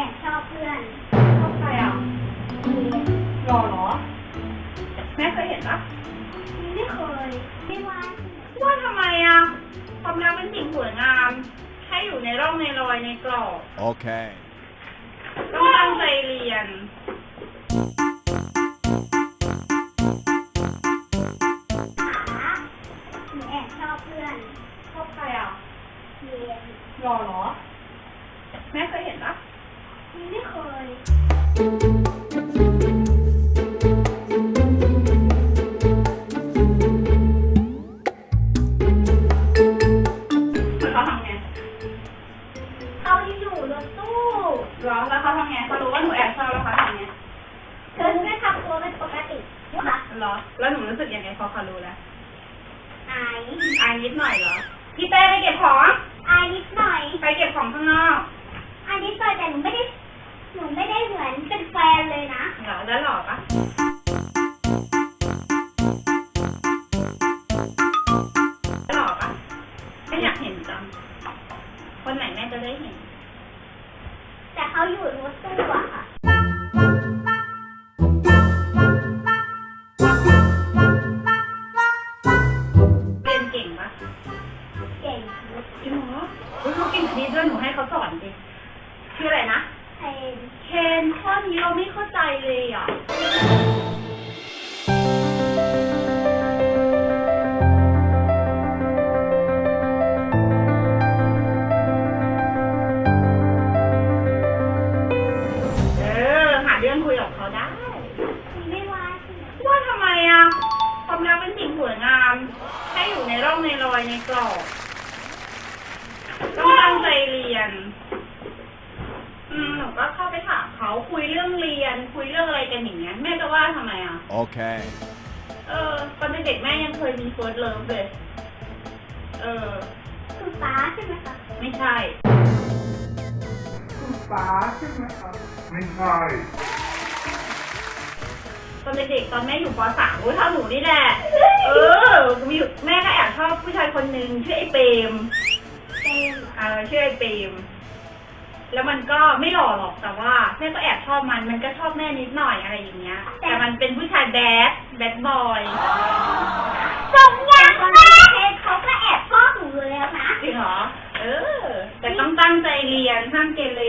อบชอบเพื่อนชอบใครอะเรียนหล่อเหรอ แม่เคยเห็นปะไม่เคย ไม่ว่าว่าทำไมอะความรักเป็นสิ่งสวยงาม ให้อยู่ในร่องในรอยในกรอบ Okay. ต้องตั้งใจเรียน ขาหนูแอบชอบเพื่อนชอบใครอะเรียนหล่อเหรอ แม่เคยเห็นปะ ไม่เคยแล้วเขาทำไงเขาอยู่รถตู้หรอแล้วเขาทำไงเขารู้ว่าหนูแอบชอบแล้วเขาทำไงเธอก็ทำตัวเป็นปกติค่ะเหรอ แล้วหนูรู้สึกยังไงพอเขารู้แล้วอายอายนิดหน่อยเหรอ พี่เต้ไปเก็บของ อายนิดหน่อย ไปเก็บของข้างนอกอายนิดหน่อยแต่หนูไม่ได้ หนูไม่ได้เหมือนเป็นแฟนเลยนะ เหรอแล้วหล่อปะหล่อปะไม่อยากเห็นจังคนไหนแม่จะได้เห็น แต่เขาอยู่รถตู้อะค่ะ นเคนข้อนี้เราไม่เข้าใจเลยอะ เออ หาเรื่องคุยกับเขาได้ ไม่ว่าใช่ไหมว่าทำไมอะความรักเป็นสิ่งสวยงาม ให้อยู่ในร่องในรอยในกรอบ ต้องตั้งใจเรียน อืมหนูก็เข้าไปถาม เขาคุยเรื่องเรียนคุยเรื่องอะไรกันอย่างเงี้ยแม่จะว่าทำไมอะ Okay. เออตอนเด็กๆแม่ยังเคยมีเฟิร์สเลิฟเลย เออคือฟ้าใช่ไหมคะไม่ใช่ฟ้าใช่ไหมครับ ไม่ใช่ ตอนเด็กๆตอนแม่อยู่ป .3 รู้เท่าหนูนี่แหละ เออมีอยู่แม่ก็แอบชอบผู้ชายคนหนึ่งชื่อไอ้เปรมเต็มเออชื่อไอ้เปรม แล้วมันก็ไม่หล่อหรอกแต่ว่าแม่ก็แอบชอบมัน มันก็ชอบแม่นิดหน่อยอะไรอย่างเงี้ย แต่มันเป็นผู้ชายแบดแบดบอยสมยังแม่เพนเขาก็แอบชอบหนูอยู่แล้วนะจริงเหรอ เออ แต่ต้องตั้งใจเรียนห้ามเกเร